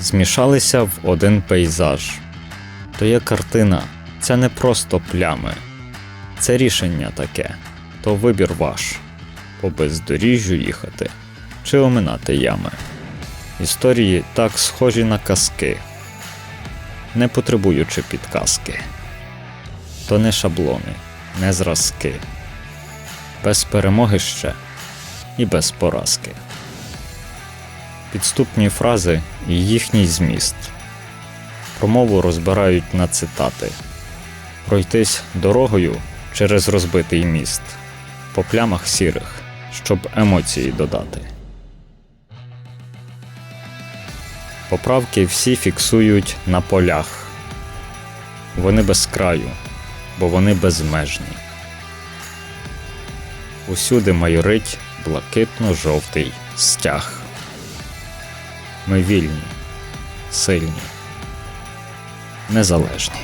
змішалися в один пейзаж. То є картина, це не просто плями, це рішення таке, то вибір ваш по бездоріжжю їхати чи оминати ями. Історії так схожі на казки, не потребуючи підказки. То не шаблони, не зразки, без перемоги ще і без поразки. Підступні фрази і їхній зміст. Промову розбирають на цитати. Пройтись дорогою через розбитий міст, по плямах сірих, щоб емоції додати. Поправки всі фіксують на полях. Вони без краю, бо вони безмежні. Усюди майорить блакитно-жовтий стяг. Ми вільні, сильні, незалежні.